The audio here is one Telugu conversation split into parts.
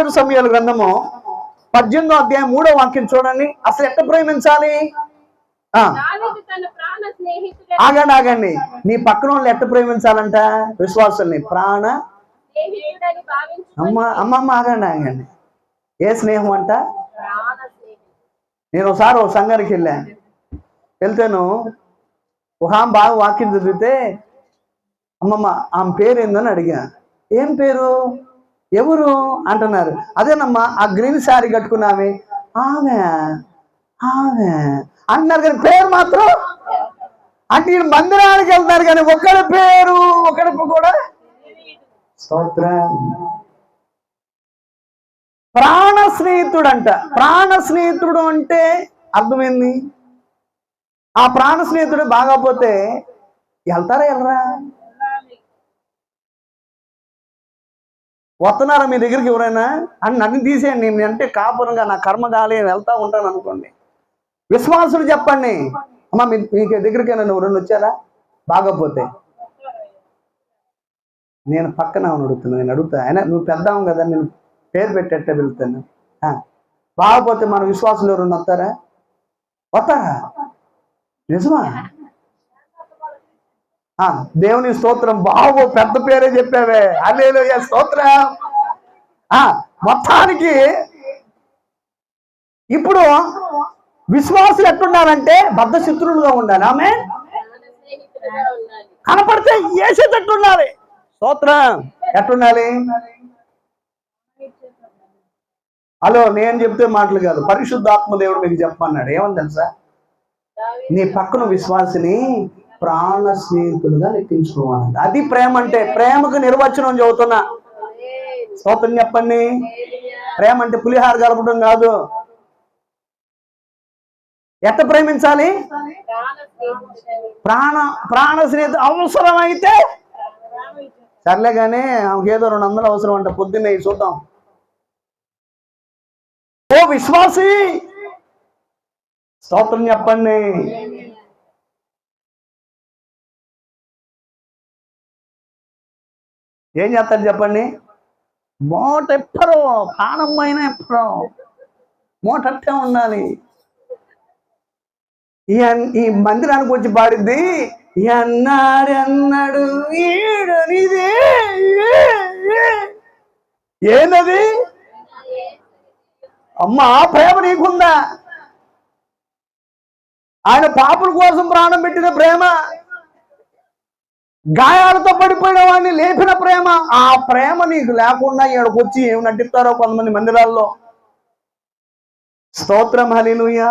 మొదటి సమయాల గ్రంథము పద్దెనిమిదో అధ్యాయం మూడో వాక్యం చూడండి. అసలు ఎట్ట ప్రేమించాలి ఆగండి ఆగండి. నీ పక్కన వాళ్ళు ఎట్ట ప్రేమించాలంట విశ్వాసుల్ని ప్రాణ భావించు అమ్మ అమ్మమ్మ ఆగండి ఆగండి. ఏ స్నేహం అంట? నేను ఒకసారి ఒక సంఘానికి వెళ్ళాను వెళ్తాను. ఒక బాగా వాక్యం చదివితే అమ్మమ్మ ఆమె పేరు ఏందని అడిగా. ఏం పేరు? ఎవరు? అంటున్నారు. అదేనమ్మా ఆ గ్రీన్ శారీ కట్టుకున్నామే. ఆమె ఆమె. అంటున్నారు కానీ పేరు మాత్రం అంటే వీళ్ళు మందిరానికి వెళ్తారు కానీ ఒకరి పేరు ఒకరి కూడా? స్తోత్రం. ప్రాణ స్నేహితుడు అంట ప్రాణ స్నేహితుడు అంటే అర్థమైంది? ఆ ప్రాణ స్నేహితుడు బాగాపోతే వెళ్తారా వెళ్ళరా? వస్తున్నారా మీ దగ్గరికి ఎవరైనా అని నన్ను తీసేయండి. నేను అంటే కాపురంగా నా కర్మ కాలే వెళ్తా ఉంటాను అనుకోండి. విశ్వాసులు చెప్పండి. అమ్మ మీ మీ దగ్గరికి నన్ను ఎవరైనా వచ్చారా? బాగపోతే నేను పక్కన ఆమెను నేను అడుగుతా అయినా నువ్వు పెద్దాము కదా నేను పేరు పెట్టేట్టే వెళ్తాను. ఆ, బాగపోతే మన విశ్వాసులు ఎవరు వస్తారా? వస్తారా? నిజమా? దేవుని స్తోత్రం. బాబు పెద్ద పేరే చెప్పావే. అల్లేలుయ్య స్తోత్రం. ఆ, మొత్తానికి ఇప్పుడు విశ్వాసులు ఎట్లుండాలంటే బద్ధశత్రులుగా ఉండాలి. ఆమె కనపడితే వేసేటట్టు ఉండాలి స్తోత్రం. ఎట్లుండాలి హలో నేను చెప్తే మాటలు కాదు. పరిశుద్ధాత్మ దేవుడు మీకు చెప్పమన్నాడు. ఏమని తెలుసా? నీ పక్కన విశ్వాసిని ప్రాణ స్నేహితులుగా లెక్కించుకోవాలంట. అది ప్రేమ అంటే ప్రేమకు నిర్వచనం చదువుతున్నా. స్తోత్రం చెప్పండి. ప్రేమ అంటే పులిహార కలపడం కాదు. ఎట్ట ప్రేమించాలి? ప్రాణ ప్రాణ ప్రాణ స్నేహితు అవసరమైతే సర్లే కానీ ఏదో రెండు వందలు అవసరం అంట. పొద్దున్నే చూద్దాం. ఓ విశ్వాసి! స్తోత్రం చెప్పండి. ఏం చేస్తారు చెప్పండి? మోట ఎప్పరు ప్రాణమైన ఎప్పరు మోట ఉండాలి. ఈ మందిరానికి వచ్చి పాడిద్ది ఎన్నాడన్నాడు ఎన్నాడు ఈడనిది ఏందది? అమ్మా ప్రేమ నీకుందా? ఆయన పాపుల కోసం ప్రాణం పెట్టిన ప్రేమ. గాయాలతో పడిపోయిన వాడిని లేపిన ప్రేమ. ఆ ప్రేమ నీకు లేకుండా ఇక్కడికి వచ్చి ఏమి నటిస్తారో కొంతమంది మందిరాల్లో? స్తోత్రం హలిలుయా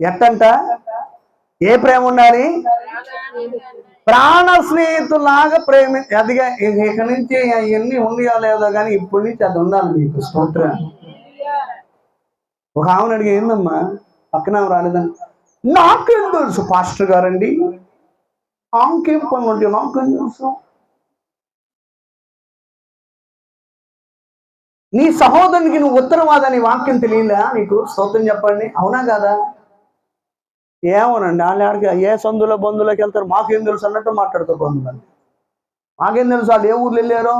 ఎట్టంట? ఏ ప్రేమ ఉండాలి? ప్రాణ స్నేహితులాగా ప్రేమ అదిగా ఇక నుంచి అవన్నీ ఉన్నాయో లేదో కానీ ఇప్పటి నుంచి అది ఉండాలి నీకు స్తోత్రం. ఒక ఆమెను అడిగి ఏందమ్మా? పక్కన రాలేదంట. నాకేం తెలుసు పాస్టర్ గారండి? ఆమెకేం పనులు ఉంటాయి నాకేం తెలుసు? నీ సహోదరునికి నువ్వు ఉత్తరవాదని వాక్యం తెలియలే నీకు? స్తోత్రం చెప్పండి. అవునా కదా? ఏమోనండి వాళ్ళకి ఏ సందులో బంధువులకి వెళ్తారు మాకేం తెలుసు అన్నట్టు మాట్లాడతారు బంధువులని మాకేం తెలుసు వాళ్ళు ఏ ఊర్లు వెళ్ళారో?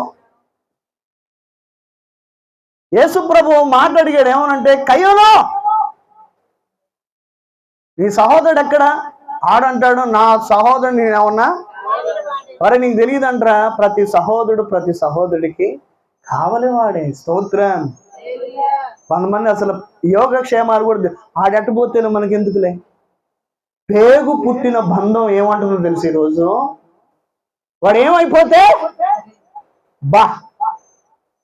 యేసు ప్రభు మాట్లాడిగాడు ఏమనంటే కయ్యలో నీ సహోదరుడు ఎక్కడ? ఆడంటాడు నా సహోదరుడు నేను ఏమన్నా? మరి నీకు తెలియదంటరా ప్రతి సహోదరుడు ప్రతి సహోదరుడికి కావలివాడే స్తోత్రం. కొంతమంది అసలు యోగక్షేమాలు కూడా తె- ఆడెట్టబోతే మనకి ఎందుకులే పేగు పుట్టిన బంధం ఏమంటుందో తెలుసు ఈరోజు? వాడు ఏమైపోతే? బా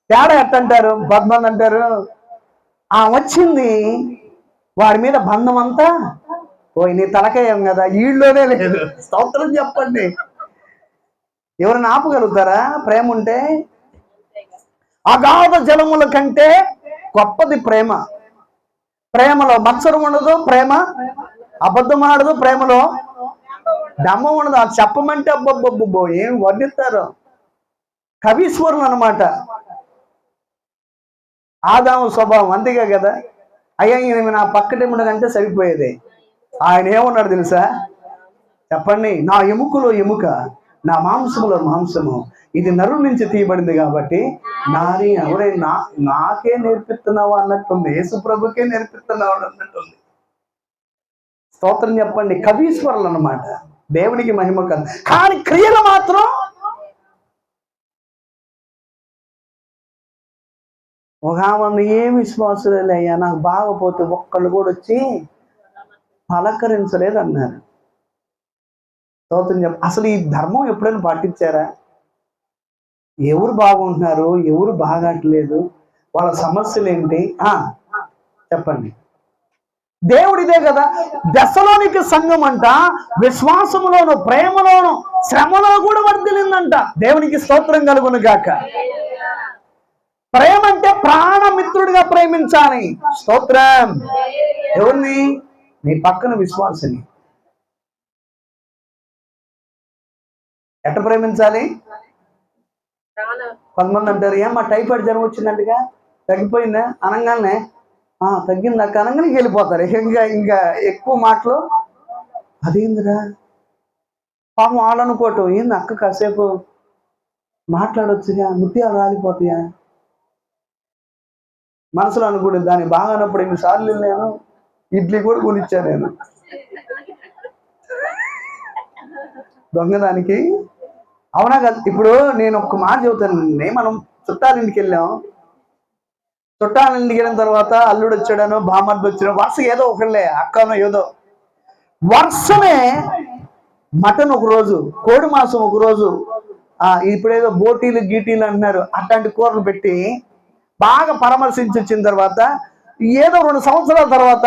తేడా ఎట్టంటారు? పద్మంది అంటారు ఆ వచ్చింది వాడి మీద బంధం అంతా పోయి నీ తలకాయం కదా? ఈళ్ళలోనే లేదు. స్తోత్రం చెప్పండి. ఎవరైనా ఆపగలుగుతారా? ప్రేమ ఉంటే? అగాధ జలముల కంటే గొప్పది ప్రేమ. ప్రేమలో మత్సరం ఉండదు ప్రేమ అబద్ధం ఆడదు ప్రేమలో దమ్మ ఉండదు. అది చెప్పమంటే అబ్బబ్బబ్బో ఏం వర్ణిస్తారు కవీశ్వరులు అనమాట ఆదాము స్వభావం అంతేగా కదా. అయ్యా ఈయన నా ఉండదంటే సరిపోయేది. ఆయన ఏమన్నాడు తెలుసా? చెప్పండి నా ఎముకలో ఎముక నా మాంసములో మాంసము ఇది నరుల నుంచి తీయబడింది కాబట్టి నాని ఎవరే నా నాకే నేర్పిస్తున్నావా అన్నట్టుంది యేసుప్రభుకే నేర్పిస్తున్నావు అన్నట్టుంది. స్తోత్రం చెప్పండి కవీశ్వరులు అన్నమాట. దేవునికి మహిమ కాదు కానీ క్రియలు మాత్రం ఒక ఆమె ఏం విశ్వాసులే అయ్యా నాకు బాగపోతే ఒక్కళ్ళు కూడా వచ్చి పలకరించలేదు అన్నారు స్తోత్రం చెప్ప అసలు ఈ ధర్మం ఎప్పుడైనా పాటించారా? ఎవరు బాగుంటున్నారు? ఎవరు బాగట్లేదు? వాళ్ళ సమస్యలు ఏంటి? ఆ, చెప్పండి. దేవుడిదే కదా. దశలోనికి సంఘం అంట విశ్వాసములోను ప్రేమలోను శ్రమలో కూడా వర్ధిల్లిందంట. దేవునికి స్తోత్రం కలుగును గాక. ప్రేమ అంటే ప్రాణమిత్రుడిగా ప్రేమించాలి. స్తోత్రం. ఎవరిని? నీ పక్కన విశ్వాసిని. ఎట్ట ప్రేమించాలి? కొంతమంది అంటారు ఏమా టైఫాయిడ్ జ్వరం వచ్చిందంటగా? తగ్గిపోయిందా? అనగానే? ఆ తగ్గింది అక్క అనగానే వెళ్ళిపోతారు. ఇంకా ఇంకా ఎక్కువ మాటలు. అదేందిరా? పాపం వాళ్ళు అనుకోవటం ఏంది అక్క కాసేపు మాట్లాడొచ్చుగా ముత్యాలు రాలిపోతాయా? మనసులో అనుకోండి దాన్ని బాగానప్పుడు ఎన్నిసార్లు వెళ్ళాను? ఇడ్లీ కూడా కొనిచ్చా నేను. దొంగదానికి. అవునా కదా ఇప్పుడు నేను ఒక మాట చెబుతాను. మనం చుట్టాలింటికి వెళ్ళాం. చుట్టాలింటికి వెళ్ళిన తర్వాత అల్లుడు వచ్చాడనో బామర్ది వచ్చాడో వరుస ఏదో ఒకళ్ళే అక్కనో ఏదో. వరుసనే మటన్ ఒక రోజు కోడి మాసం ఒక రోజు ఆ ఇప్పుడేదో బోటీలు గీటీలు అంటున్నారు. అట్లాంటి కూరలు పెట్టి బాగా పరామర్శించి వచ్చిన తర్వాత ఏదో రెండు సంవత్సరాల తర్వాత